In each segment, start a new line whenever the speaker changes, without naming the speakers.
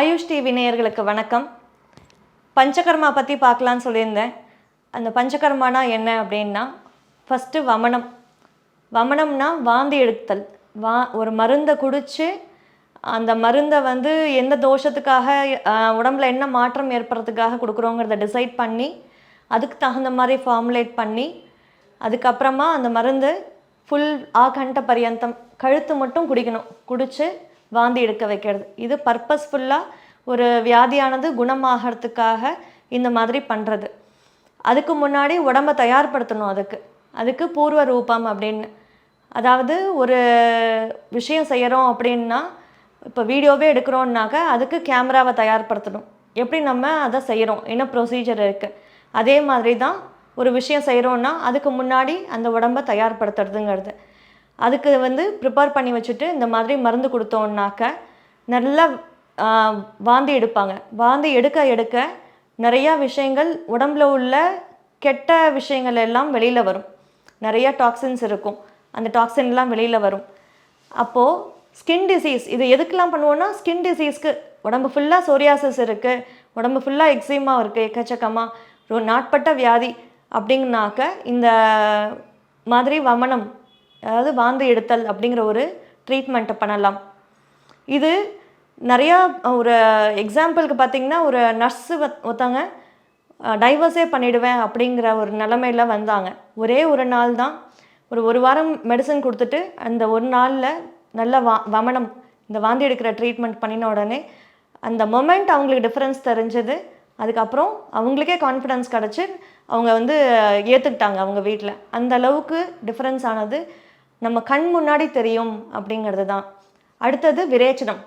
AYUSH TV நேயர்களுக்கு வணக்கம். பஞ்சகர்மா பற்றி பார்க்கலான்னு சொல்லியிருந்தேன். அந்த பஞ்சகர்மானா என்ன அப்படின்னா ஃபஸ்ட்டு வமனம். வமனம்னா வாந்தி எடுத்தல். வா ஒரு மருந்தை குடித்து அந்த மருந்தை வந்து எந்த தோஷத்துக்காக உடம்புல என்ன மாற்றம் ஏற்படுறதுக்காக கொடுக்குறோங்கிறத டிசைட் பண்ணி அதுக்கு தகுந்த மாதிரி ஃபார்முலேட் பண்ணி அதுக்கப்புறமா அந்த மருந்து ஃபுல் ஆகண்ட பரியந்தம். கழுத்து மட்டும் குடிக்கணும். குடித்து வாந்தி எடுக்க வைக்கிறது. இது பர்பஸ்ஃபுல்லாக ஒரு வியாதியானது குணமாகறதுக்காக இந்த மாதிரி பண்ணுறது அதுக்கு முன்னாடி உடம்ப தயார்படுத்தணும் அதுக்கு. அதுக்கு பூர்வ ரூபம் அப்படின்னு. அதாவது ஒரு விஷயம் செய்கிறோம் அப்படின்னா இப்போ வீடியோவே எடுக்கிறோம்னாக்க அதுக்கு கேமராவை தயார்படுத்தணும். எப்படி நம்ம அதை செய்கிறோம் என்ன ப்ரொசீஜர் இருக்குது அதே மாதிரி தான் ஒரு விஷயம் செய்கிறோன்னா அதுக்கு முன்னாடி அந்த உடம்ப தயார்படுத்துறதுங்கிறது. அதுக்கு வந்து ப்ரிப்பேர் பண்ணி வச்சுட்டு இந்த மாதிரி மருந்து கொடுத்தோம்னாக்க நல்லா வாந்தி எடுப்பாங்க. வாந்தி எடுக்க எடுக்க நிறையா விஷயங்கள் உடம்புல உள்ள கெட்ட விஷயங்கள் எல்லாம் வெளியில் வரும். நிறையா டாக்ஸின்ஸ் இருக்கும். அந்த டாக்ஸின்லாம் வெளியில் வரும். அப்போது ஸ்கின் டிசீஸ் இது எதுக்கெல்லாம் பண்ணுவோன்னா ஸ்கின் டிசீஸ்க்கு உடம்பு ஃபுல்லாக சோரியாசிஸ் இருக்குது உடம்பு ஃபுல்லாக எக்ஸிமா இருக்குது எக்கச்சக்கமாக ஒரு நாட்பட்ட வியாதி அப்படிங்கனாக்க இந்த மாதிரி வமனம் அதாவது வாந்தி எடுத்தல் அப்படிங்கிற ஒரு ட்ரீட்மெண்ட்டை பண்ணலாம். இது நிறையா ஒரு எக்ஸாம்பிளுக்கு பார்த்தீங்கன்னா ஒரு நர்ஸு ஒருத்தவங்க டைவர்ஸே பண்ணிவிடுவேன் அப்படிங்கிற ஒரு நிலமையில வந்தாங்க. ஒரே ஒரு நாள் தான். ஒரு ஒரு வாரம் மெடிசன் கொடுத்துட்டு அந்த ஒரு நாளில் நல்ல வா வமனம் இந்த வாந்தி எடுக்கிற ட்ரீட்மெண்ட் பண்ணின உடனே அந்த மொமெண்ட் அவங்களுக்கு டிஃப்ரென்ஸ் தெரிஞ்சது. அதுக்கப்புறம் அவங்களுக்கே கான்ஃபிடன்ஸ் கிடச்சி அவங்க வந்து ஏற்றுக்கிட்டாங்க அவங்க வீட்டில் அந்த அளவுக்கு டிஃப்ரென்ஸ் ஆனது நம்ம கண் முன்னாடி தெரியும் அப்படிங்கிறது தான். அடுத்தது விரேச்சனம்.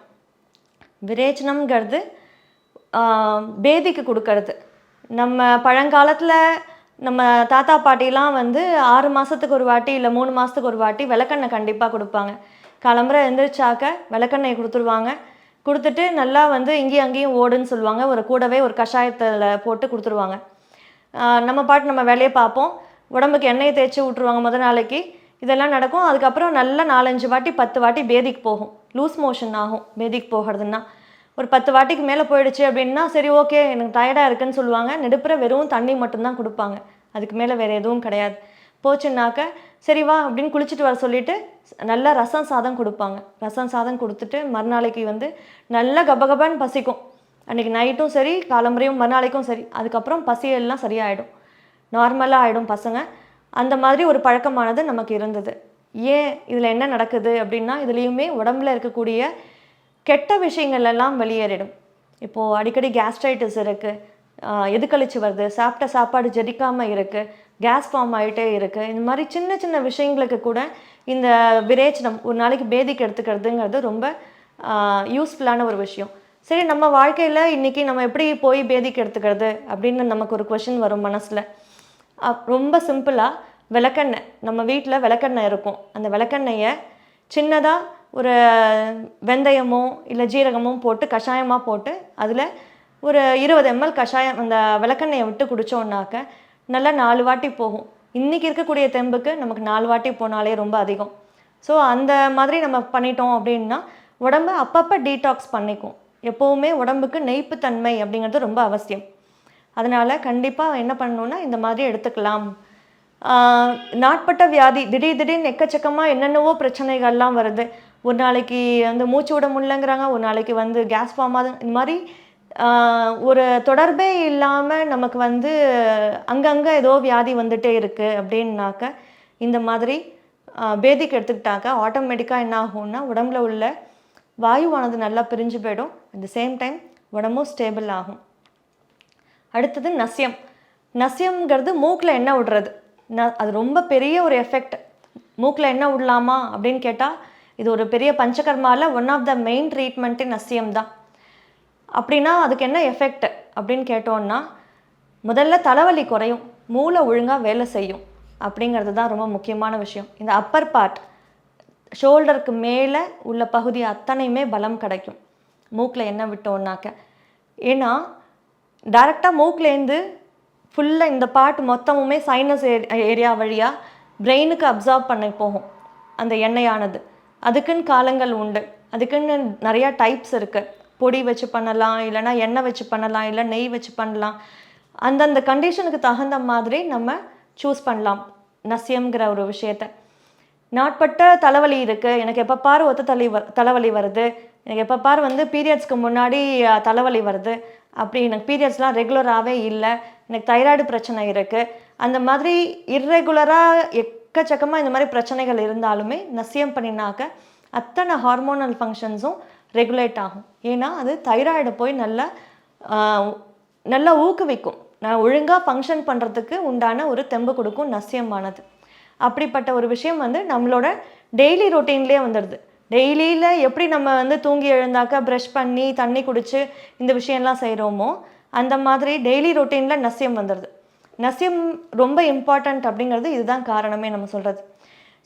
விரேச்சனம்ங்கிறது பேதிக்கு கொடுக்கறது. நம்ம பழங்காலத்தில் நம்ம தாத்தா பாட்டிலாம் வந்து ஆறு மாதத்துக்கு ஒரு வாட்டி இல்லை மூணு மாதத்துக்கு ஒரு வாட்டி விளக்கெண்ணெய் கண்டிப்பாக கொடுப்பாங்க. கிளம்புற எந்திரிச்சாக்க விளக்கெண்ணெய் கொடுத்துருவாங்க. கொடுத்துட்டு நல்லா வந்து இங்கேயும் அங்கேயும் ஓடுன்னு சொல்லுவாங்க. ஒரு கூடவே ஒரு கஷாயத்தில் போட்டு கொடுத்துருவாங்க. நம்ம பாட்டு நம்ம வேலையை பார்ப்போம். உடம்புக்கு எண்ணெயை தேய்ச்சி விட்ருவாங்க முத நாளைக்கு. இதெல்லாம் நடக்கும். அதுக்கப்புறம் நல்லா நாலஞ்சு வாட்டி பத்து வாட்டி பேதிக்கு போகும். லூஸ் மோஷன் ஆகும் பேதிக்கு போகிறதுன்னா. ஒரு பத்து வாட்டிக்கு மேலே போயிடுச்சு அப்படின்னா சரி ஓகே எனக்கு டயர்டாக இருக்குன்னு சொல்லுவாங்க. நெடுப்புற வெறும் தண்ணி மட்டும்தான் கொடுப்பாங்க. அதுக்கு மேலே வேறு எதுவும் கிடையாது. போச்சுன்னாக்க சரி வா அப்படின்னு குளிச்சுட்டு வர சொல்லிட்டு நல்லா ரசம் சாதம் கொடுப்பாங்க. ரசம் சாதம் கொடுத்துட்டு மறுநாளைக்கு வந்து நல்லா கபகபான்னு பசிக்கும். அன்றைக்கி நைட்டும் சரி காலம்பரையும் மறுநாளைக்கும் சரி. அதுக்கப்புறம் பசியெல்லாம் சரியாயிடும். நார்மலாக ஆகிடும் பசங்க. அந்த மாதிரி ஒரு பழக்கமானது நமக்கு இருந்தது. ஏன் இதில் என்ன நடக்குது அப்படின்னா இதுலேயுமே உடம்புல இருக்கக்கூடிய கெட்ட விஷயங்கள் எல்லாம் வெளியேறிடும். இப்போது அடிக்கடி கேஸ்ட்ரைட்டிஸ் இருக்குது எதுக்கழிச்சு வருது? சாப்பிட்ட சாப்பாடு ஜெடிக்காமல் இருக்குது கேஸ் ஃபார்ம் ஆகிட்டே இருக்குது இந்த மாதிரி சின்ன சின்ன விஷயங்களுக்கு கூட இந்த விரேச்சனம் ஒரு நாளைக்கு பேதிக்கு எடுத்துக்கிறதுங்கிறது ரொம்ப யூஸ்ஃபுல்லான ஒரு விஷயம். சரி நம்ம வாழ்க்கையில் இன்றைக்கி நம்ம எப்படி போய் பேதிக்கு எடுத்துக்கிறது அப்படின்னு நமக்கு ஒரு கொஷின் வரும் மனசில். ரொம்ப சிம்பிளாக விளக்கெண்ணெய். நம்ம வீட்டில் விளக்கெண்ணெய் இருக்கும். அந்த விளக்கெண்ணெயை சின்னதாக ஒரு வெந்தயமோ இல்லை ஜீரகமோ போட்டு கஷாயமாக போட்டு அதில் ஒரு இருபது எம்எல் கஷாயம் அந்த விளக்கெண்ணெயை விட்டு குடித்தோன்னாக்க நல்லா நாலு வாட்டி போகும். இன்றைக்கி இருக்கக்கூடிய தெம்புக்கு நமக்கு நாலு வாட்டி போனாலே ரொம்ப அதிகம். ஸோ அந்த மாதிரி நம்ம பண்ணிட்டோம் அப்படின்னா உடம்பு அப்பப்போ டீடாக்ஸ் பண்ணிக்கும். எப்போவுமே உடம்புக்கு நெய்ப்புத்தன்மை அப்படிங்கிறது ரொம்ப அவசியம். அதனால் கண்டிப்பாக என்ன பண்ணணுன்னா இந்த மாதிரி எடுத்துக்கலாம். நாட்பட்ட வியாதி திடீர் திடீர்னு எக்கச்சக்கமாக என்னென்னவோ பிரச்சனைகள்லாம் வருது. ஒரு நாளைக்கு வந்து மூச்சு விட முடியலங்கிறாங்க ஒரு நாளைக்கு வந்து கேஸ் ஃபார்ம் ஆகுது. இந்த மாதிரி ஒரு தொடர்பே இல்லாமல் நமக்கு வந்து அங்கங்கே ஏதோ வியாதி வந்துட்டே இருக்குது அப்படின்னாக்க இந்த மாதிரி பேதிக்கு எடுத்துக்கிட்டாக்க ஆட்டோமேட்டிக்காக என்ன ஆகும்னா உடம்புல உள்ள வாயுவானது நல்லா பிரிஞ்சு போயிடும். அட் த சேம் டைம் உடம்பும் ஸ்டேபிள் ஆகும். அடுத்தது நசியம். நசியம்ங்கிறது மூக்கில் எண்ணெய் விடுறது. ந அது ரொம்ப பெரிய ஒரு எஃபெக்ட் மூக்கில் எண்ணெய் விடலாமா அப்படின்னு கேட்டால் இது ஒரு பெரிய பஞ்சகர்மாவில் one of the main treatment நசியம் தான். அப்படின்னா அதுக்கு என்ன எஃபெக்ட் அப்படின்னு கேட்டோன்னா முதல்ல தலைவலி குறையும். மூளை ஒழுங்காக வேலை செய்யும். அப்படிங்கிறது தான் ரொம்ப முக்கியமான விஷயம். இந்த அப்பர் பார்ட் ஷோல்டருக்கு மேலே உள்ள பகுதி அத்தனையுமே பலம் கிடைக்கும். மூக்கில் எண்ணெய் விட்டோன்னாக்க ஏன்னா டைரெக்டாக மூக்குலேருந்து ஃபுல்லாக இந்த பார்ட் மொத்தமுமே சைனஸ் ஏரியா வழியாக பிரெயினுக்கு அப்சார்ப் பண்ணி போகும். அந்த எண்ணெயானது. அதுக்குன்னு காலங்கள் உண்டு. அதுக்குன்னு நிறையா டைப்ஸ் இருக்குது பொடி வச்சு பண்ணலாம் இல்லைன்னா எண்ணெய் வச்சு பண்ணலாம் இல்லை நெய் வச்சு பண்ணலாம். அந்தந்த கண்டிஷனுக்கு தகுந்த மாதிரி நம்ம சூஸ் பண்ணலாம். நசியம்ங்கிற ஒரு விஷயத்த. நாட்பட்ட தலைவலி இருக்குது எனக்கு எப்போ பாரு ஒத்த தலை வ தலைவலி வருது. எனக்கு எப்போ பாரு வந்து பீரியட்ஸ்க்கு முன்னாடி தலைவலி வருது. அப்படி எனக்கு பீரியட்ஸ்லாம் ரெகுலராகவே இல்லை. எனக்கு தைராய்டு பிரச்சனை இருக்குது அந்த மாதிரி இர்ரெகுலராக எக்கச்சக்கமாக இந்த மாதிரி பிரச்சனைகள் இருந்தாலுமே நசியம் பண்ணினாக்க அத்தனை ஹார்மோனல் ஃபங்க்ஷன்ஸும் ரெகுலேட் ஆகும். ஏன்னா அது தைராய்டை போய் நல்லா நல்லா ஊக்குவிக்கும். நான் ஒழுங்காக ஃபங்க்ஷன் பண்ணுறதுக்கு உண்டான ஒரு தெம்பு கொடுக்கும் நசியமானது. அப்படிப்பட்ட ஒரு விஷயம் வந்து நம்மளோட டெய்லி ரொட்டீன்லேயே வந்துடுது. டெய்லியில் எப்படி நம்ம வந்து தூங்கி எழுந்தாக்கா ப்ரஷ் பண்ணி தண்ணி குடித்து இந்த விஷயம்லாம் செய்கிறோமோ அந்த மாதிரி டெய்லி ரொட்டீனில் நசியம் வந்துடுது. நசியம் ரொம்ப இம்பார்ட்டண்ட் அப்படிங்கிறது இதுதான் காரணமே நம்ம சொல்கிறது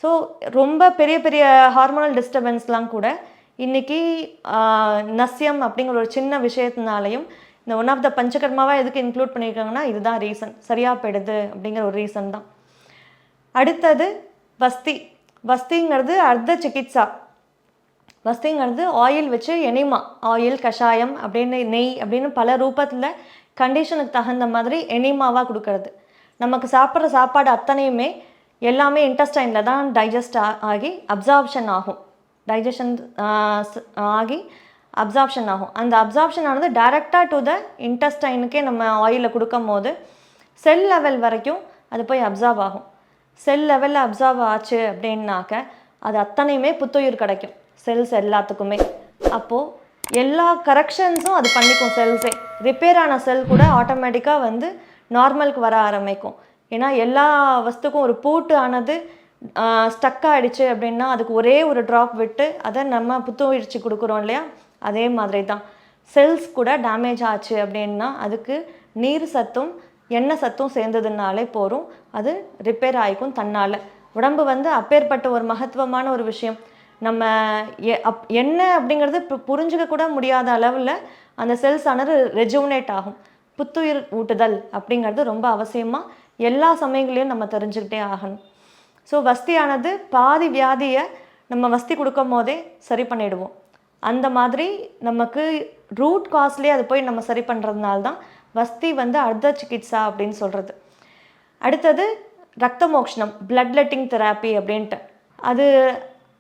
ஸோ ரொம்ப பெரிய பெரிய ஹார்மோனல் டிஸ்டர்பன்ஸ்லாம் கூட இன்றைக்கி நசியம் அப்படிங்கிற ஒரு சின்ன விஷயத்தினாலையும் இந்த ஒன் ஆஃப் த பஞ்சகர்மாவாக எதுக்கு இன்க்ளூட் பண்ணியிருக்காங்கன்னா இதுதான் ரீசன் சரியாக போயிடுது அப்படிங்கிற ஒரு ரீசன் தான். அடுத்தது வஸ்தி. வஸ்திங்கிறது அர்த்த சிகிச்சா. வஸ்திங்கிறது ஆயில் வச்சு எனிமா ஆயில் கஷாயம் அப்படின்னு நெய் அப்படின்னு பல ரூபத்தில் கண்டிஷனுக்கு தகுந்த மாதிரி எனிமாவாக கொடுக்கறது. நமக்கு சாப்பிட்ற சாப்பாடு அத்தனையுமே எல்லாமே இன்டஸ்டைனில் தான் டைஜஸ்ட் ஆகி அப்சார்ப்ஷன் ஆகும். டைஜஷன் ஆகி அப்சார்ப்ஷன் ஆகும். அந்த அப்சார்ப்ஷன் ஆனது டைரெக்டாக டு த இன்டஸ்டைனுக்கே நம்ம ஆயிலில் கொடுக்கும் போது செல் லெவல் வரைக்கும் அது போய் அப்சார்ப் ஆகும். செல் லெவலில் அப்சர்வ் ஆச்சு அப்படின்னாக்க அது அத்தனையுமே புத்துயிர் கிடைக்கும். செல்ஸ் எல்லாத்துக்குமே. அப்போது எல்லா கரெக்ஷன்ஸும் அது பண்ணிக்கும் செல்ஸே ரிப்பேர் ஆன செல் கூட ஆட்டோமேட்டிக்காக வந்து நார்மலுக்கு வர ஆரம்பிக்கும். ஏன்னா எல்லா வஸ்துக்கும் ஒரு பூட்டு ஆனது ஸ்டக் ஆகிடுச்சு அப்படின்னா அதுக்கு ஒரே ஒரு ட்ராப் விட்டு அதை நம்ம புத்துயிர்ச்சி கொடுக்குறோம் இல்லையா? அதே மாதிரி தான். செல்ஸ் கூட டேமேஜ் ஆச்சு அப்படின்னா அதுக்கு நீர் சத்தும் எண்ணெய் சத்தும் சேர்ந்ததுனாலே போகும் அது ரிப்பேர் ஆகிக்கும் தன்னால். உடம்பு வந்து அப்பேற்பட்ட ஒரு மகத்துவமான ஒரு விஷயம். நம்ம எ- அப் என்ன அப்படிங்கிறது பு- புரிஞ்சுக்க கூட முடியாத அளவில் அந்த செல்ஸ் ஆனது ரெஜுவனேட் ஆகும். புத்துயிர் ஊட்டுதல் அப்படிங்கிறது ரொம்ப அவசியமாக எல்லா சமயங்களையும் நம்ம தெரிஞ்சுக்கிட்டே ஆகணும். ஸோ வஸ்தியானது பாதி வியாதியை நம்ம வஸ்தி கொடுக்கும் போதே சரி பண்ணிடுவோம். அந்த மாதிரி நமக்கு ரூட் காஸ்ட்லேயே அது போய் நம்ம சரி பண்ணுறதுனால தான் வஸ்தி வந்து அர்த்த சிகிச்சா அப்படின்னு சொல்கிறது அடுத்தது ரத்த மோக்ஷனம் பிளட் லெட்டிங் தெராப்பி அப்படின்ட்டு. அது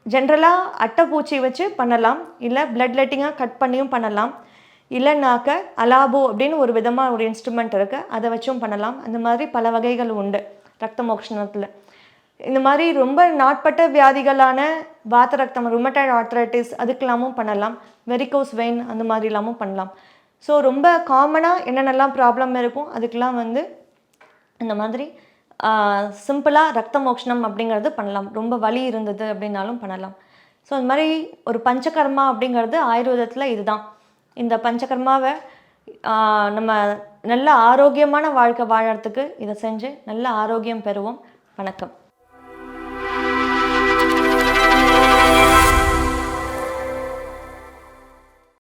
ஜென்ரலாக அட்டைப்பூச்சி வச்சு பண்ணலாம். இல்லை பிளட் லெட்டிங்காக கட் பண்ணியும் பண்ணலாம். இல்லைனாக்க அலாபோ அப்படின்னு ஒரு விதமாக ஒரு இன்ஸ்ட்ருமெண்ட் இருக்குது அதை வச்சும் பண்ணலாம். அந்த மாதிரி பல வகைகள் உண்டு ரத்த மோக்ஷணத்தில் இந்த மாதிரி ரொம்ப நாட்பட்ட வியாதிகளான வாத்த ரத்தம் ருமட்டாய்டு ஆர்த்ரைட்டிஸ் அதுக்கெல்லாமும் பண்ணலாம். வெரிகோஸ் வெயின் அந்த மாதிரிலாமும் பண்ணலாம். ஸோ ரொம்ப காமனாக என்னென்னலாம் ப்ராப்ளம் இருக்கும்? அதுக்கெல்லாம் வந்து இந்த மாதிரி சிம்பிளாக ரத்த மோக்ஷனம் அப்படிங்கிறது பண்ணலாம். ரொம்ப வலி இருந்தது அப்படின்னாலும் பண்ணலாம். ஸோ இந்த மாதிரி ஒரு பஞ்சகர்மா அப்படிங்கிறது ஆயுர்வேதத்தில் இதுதான். இந்த பஞ்சகர்மாவை நம்ம நல்ல ஆரோக்கியமான வாழ்க்கை வாழறதுக்கு இதை செஞ்சு நல்ல ஆரோக்கியம் பெறுவோம். வணக்கம்.